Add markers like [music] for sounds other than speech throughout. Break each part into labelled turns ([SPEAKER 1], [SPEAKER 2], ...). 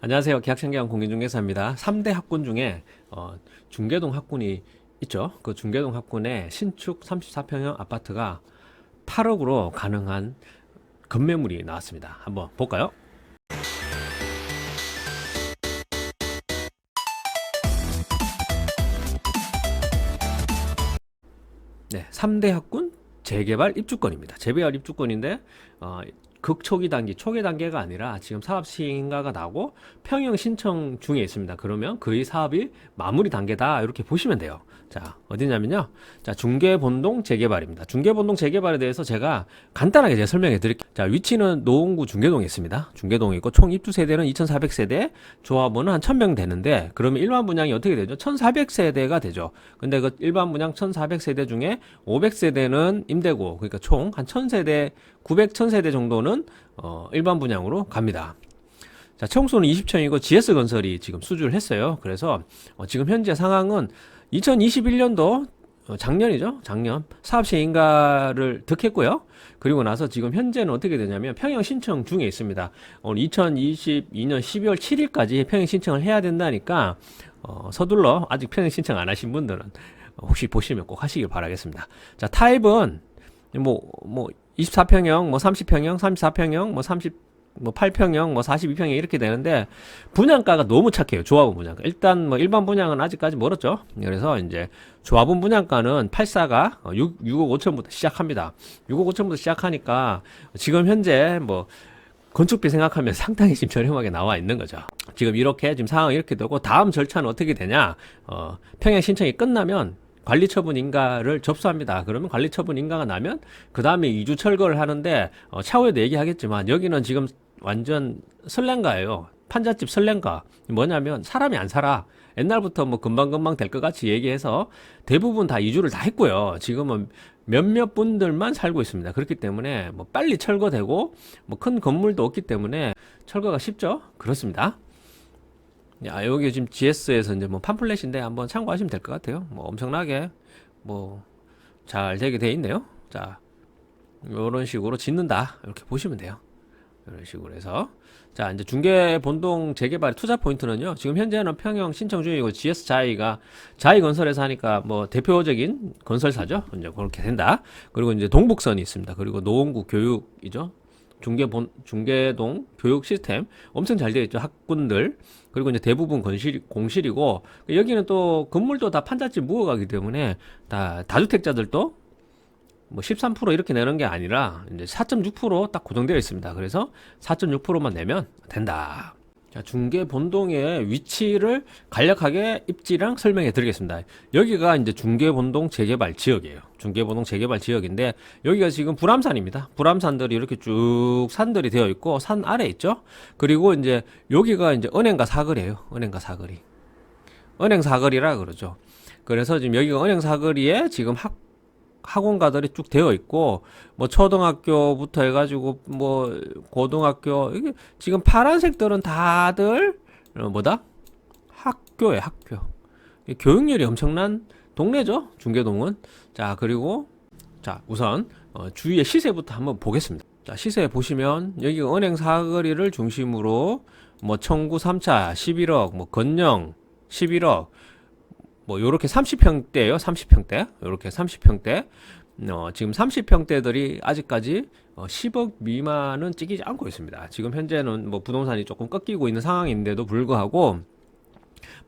[SPEAKER 1] 안녕하세요. 계약신경 공인중개사입니다. 3대 학군 중에 어, 중계동 학군이 있죠. 그 중계동 학군에 신축 34평형 아파트가 8억으로 가능한 건매물이 나왔습니다. 한번 볼까요? 네, 3대 학군 재개발 입주권입니다. 재개발 입주권인데 어, 극초기 단계, 초기 단계가 아니라 지금 사업 시행가가 나고 평형 신청 중에 있습니다. 그러면 거의 사업이 마무리 단계다 이렇게 보시면 돼요. 자 어디냐면요. 자 중계본동 재개발입니다. 중계본동 재개발에 대해서 제가 간단하게 제가 설명해 드릴게요. 자 위치는 노원구 중계동에 있습니다. 중계동에 있고 총 입주 세대는 2,400세대, 조합원은 한 1,000명 되는데 그러면 일반 분양이 어떻게 되죠? 1,400세대가 되죠. 근데 그 일반 분양 1,400세대 중에 500세대는 임대고 그러니까 총 한 1,000세대, 900, 1,000세대 정도는 어, 일반 분양으로 갑니다. 자, 청소는 20층이고 GS 건설이 지금 수주를 했어요. 그래서 어, 지금 현재 상황은 2021년도 어, 작년이죠. 작년 사업 시행인가를 득했고요. 그리고 나서 지금 현재는 어떻게 되냐면 평형 신청 중에 있습니다. 오늘 2022년 12월 7일까지 평형 신청을 해야 된다니까 어, 서둘러 아직 평형 신청 안 하신 분들은 어, 혹시 보시면 꼭 하시길 바라겠습니다. 자, 타입은 뭐, 뭐, 24평형, 뭐 30평형, 34평형, 뭐 30, 뭐 8평형, 뭐 42평형 이렇게 되는데 분양가가 너무 착해요. 조합원 분양가. 일단 뭐 일반 분양은 아직까지 멀었죠. 그래서 이제 조합원 분양가는 84가 6, 6억 5천부터 시작합니다. 6억 5천부터 시작하니까 지금 현재 뭐 건축비 생각하면 [laughs] 상당히 지금 저렴하게 나와 있는 거죠. 지금 이렇게 지금 상황이 이렇게 되고 다음 절차는 어떻게 되냐? 어, 평양 신청이 끝나면 관리 처분 인가를 접수합니다. 그러면 관리 처분 인가가 나면 그 다음에 이주 철거를 하는데 어, 차후에도 얘기하겠지만 여기는 지금 완전 설렌가예요. 판잣집 설렌가 뭐냐면 사람이 안 살아. 옛날부터 뭐 금방금방 될 것 같이 얘기해서 대부분 다 이주를 다 했고요. 지금은 몇몇 분들만 살고 있습니다. 그렇기 때문에 뭐 빨리 철거되고 뭐 큰 건물도 없기 때문에 철거가 쉽죠. 그렇습니다. 야, 여기 지금 GS에서 이제 뭐 팜플렛인데 한번 참고하시면 될 것 같아요. 뭐 엄청나게 뭐 잘 되게 돼 있네요. 자, 이런 식으로 짓는다. 이렇게 보시면 돼요. 이런 식으로 해서. 자, 이제 중개 본동 재개발 투자 포인트는요. 지금 현재는 평형 신청 중이고 GS 자이가 자이 건설에서 하니까 뭐 대표적인 건설사죠. 이제 그렇게 된다. 그리고 이제 동북선이 있습니다. 그리고 노원구 교육이죠. 중계본 중계동 교육 시스템 엄청 잘 되어 있죠 학군들 그리고 이제 대부분 건실 공실이고 여기는 또 건물도 다 판잣집 무어가기 때문에 다 다주택자들도 뭐 13% 이렇게 내는 게 아니라 이제 4.6%딱 고정되어 있습니다. 그래서 4.6%만 내면 된다. 자, 중계 본동의 위치를 간략하게 입지랑 설명해 드리겠습니다. 여기가 이제 중계 본동 재개발 지역이에요. 중계 본동 재개발 지역인데 여기가 지금 불암산입니다. 불암산들이 이렇게 쭉 산들이 되어 있고 산 아래 있죠. 그리고 이제 여기가 이제 은행가 사거리예요. 은행가 사거리. 은행 사거리라 그러죠. 그래서 지금 여기가 은행 사거리에 지금 학 학원가들이 쭉 되어 있고 뭐 초등학교부터 해가지고 뭐 고등학교 이게 지금 파란색들은 다들 어, 뭐다? 학교에 학교. 이 교육열이 엄청난 동네죠 중계동은. 자 그리고 자 우선 어, 주위의 시세부터 한번 보겠습니다. 자 시세 보시면 여기가 은행 사거리를 중심으로 뭐 청구 3차 11억 뭐 건영 11억 뭐 요렇게 30평대예요. 30평대. 요렇게 30평대. 어, 지금 30평대들이 아직까지 어, 10억 미만은 찍히지 않고 있습니다. 지금 현재는 뭐 부동산이 조금 꺾이고 있는 상황인데도 불구하고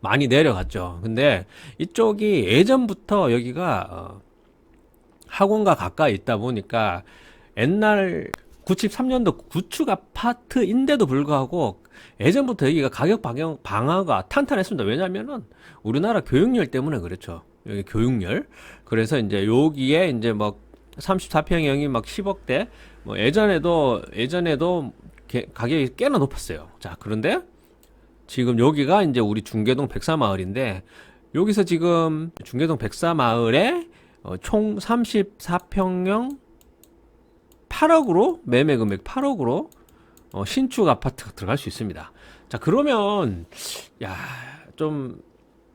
[SPEAKER 1] 많이 내려갔죠. 근데 이쪽이 예전부터 여기가 어, 학원과 가까이 있다 보니까 옛날 93년도 구축 아파트인데도 불구하고 예전부터 여기가 가격 방향 방어가 탄탄했습니다. 왜냐면은 우리나라 교육열 때문에 그렇죠. 여기 교육열. 그래서 이제 여기에 이제 막 34평형이 막 10억대 뭐 예전에도 예전에도 게- 가격이 꽤나 높았어요. 자, 그런데 지금 여기가 이제 우리 중계동 백사마을인데 여기서 지금 중계동 백사마을에 어, 총 34평형 8억으로 매매 금액 8억으로 어, 신축 아파트가 들어갈 수 있습니다. 자, 그러면 야, 좀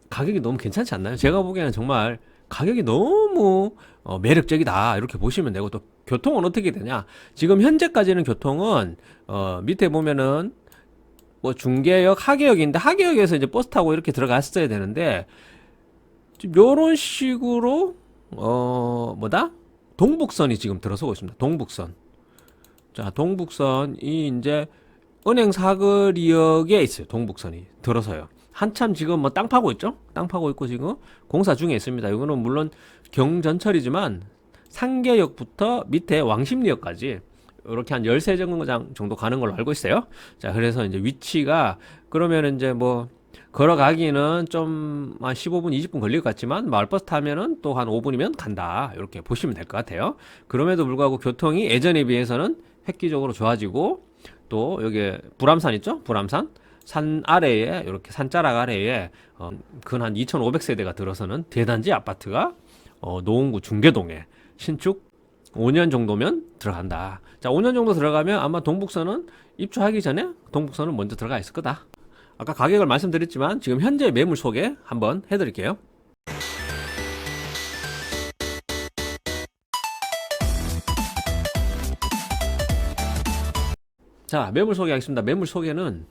[SPEAKER 1] 가격이 너무 괜찮지 않나요? 제가 보기에는 정말 가격이 너무 어, 매력적이다. 이렇게 보시면 되고 또 교통은 어떻게 되냐? 지금 현재까지는 교통은 어, 밑에 보면은 뭐 중계역, 하계역인데 하계역에서 이제 버스 타고 이렇게 들어갔어야 되는데 요런 식으로 어 뭐다? 동북선이 지금 들어서고 있습니다. 동북선. 자, 동북선이 이제 은행 사거리역에 있어요. 동북선이 들어서요. 한참 지금 뭐 땅 파고 있죠? 땅 파고 있고 지금 공사 중에 있습니다. 이거는 물론 경전철이지만 상계역부터 밑에 왕십리역까지 이렇게 한 13정거장 정도 가는 걸로 알고 있어요. 자, 그래서 이제 위치가 그러면 이제 뭐 걸어가기는 좀 한 15분, 20분 걸릴 것 같지만 마을버스 타면은 또 한 5분이면 간다. 이렇게 보시면 될 것 같아요. 그럼에도 불구하고 교통이 예전에 비해서는 획기적으로 좋아지고 또 여기 불암산 있죠? 불암산 산 아래에 이렇게 산자락 아래에 어, 근한 2,500세대가 들어서는 대단지 아파트가 어, 노원구 중계동에 신축 5년 정도면 들어간다. 자, 5년 정도 들어가면 아마 동북선은 입주하기 전에 동북선은 먼저 들어가 있을 거다. 아까 가격을 말씀드렸지만 지금 현재 매물 소개 한번 해드릴게요. 자, 매물 소개하겠습니다. 매물 소개는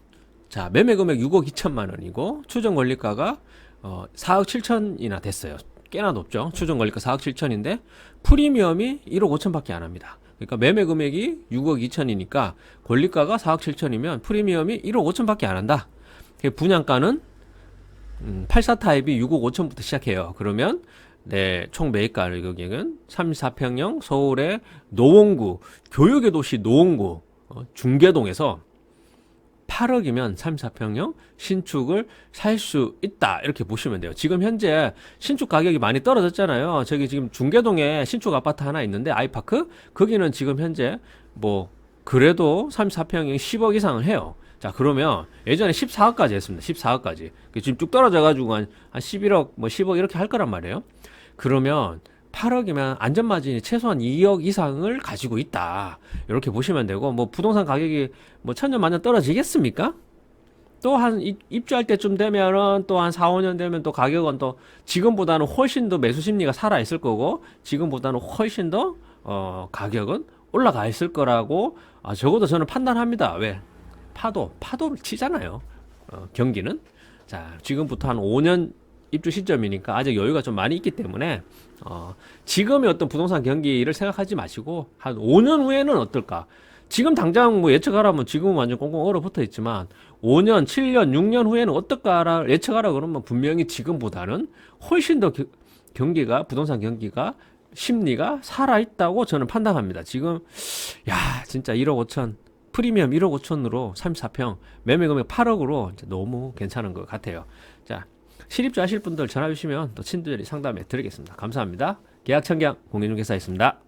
[SPEAKER 1] 자, 매매 금액 6억 2천만 원이고 추정 권리가가 어, 4억 7천이나 됐어요. 꽤나 높죠. 추정 권리가 4억 7천인데 프리미엄이 1억 5천밖에 안 합니다. 그러니까 매매 금액이 6억 2천이니까 권리가가 4억 7천이면 프리미엄이 1억 5천밖에 안 한다. 그 분양가는 음, 84 타입이 6억 5천부터 시작해요. 그러면 네, 총 매입가 가격은 34평형 서울의 노원구 교육의 도시 노원구 어, 중계동에서 8억이면 34평형 신축을 살 수 있다. 이렇게 보시면 돼요. 지금 현재 신축 가격이 많이 떨어졌잖아요. 저기 지금 중계동에 신축 아파트 하나 있는데 아이파크 거기는 지금 현재 뭐 그래도 34평이 10억 이상을 해요. 자, 그러면 예전에 14억까지 했습니다. 14억까지. 지금 쭉 떨어져 가지고 한, 한 11억, 뭐 10억 이렇게 할 거란 말이에요. 그러면 8억이면 안전 마진이 최소한 2억 이상을 가지고 있다. 이렇게 보시면 되고 뭐 부동산 가격이 뭐 천년 만년 떨어지겠습니까? 또 한 입주할 때쯤 되면은 또 한 4, 5년 되면 또 가격은 또 지금보다는 훨씬 더 매수 심리가 살아 있을 거고 지금보다는 훨씬 더 어, 가격은 올라가 있을 거라고 아, 적어도 저는 판단합니다. 왜? 파도, 파도를 치잖아요. 어, 경기는. 자, 지금부터 한 5년 입주 시점이니까 아직 여유가 좀 많이 있기 때문에 어, 지금의 어떤 부동산 경기를 생각하지 마시고 한 5년 후에는 어떨까? 지금 당장 뭐 예측하라면 지금은 완전 꽁꽁 얼어붙어 있지만 5년, 7년, 6년 후에는 어떨까를 예측하라 그러면 분명히 지금보다는 훨씬 더 겨- 경기가 부동산 경기가 심리가 살아 있다고 저는 판단합니다. 지금 야 진짜 1억 5천 프리미엄 1억 5천으로 34평 매매 금액 8억으로 너무 괜찮은 것 같아요. 자 실입주 하실 분들 전화 주시면 또 친절히 상담해 드리겠습니다. 감사합니다. 계약 청약 공인중개사였습니다.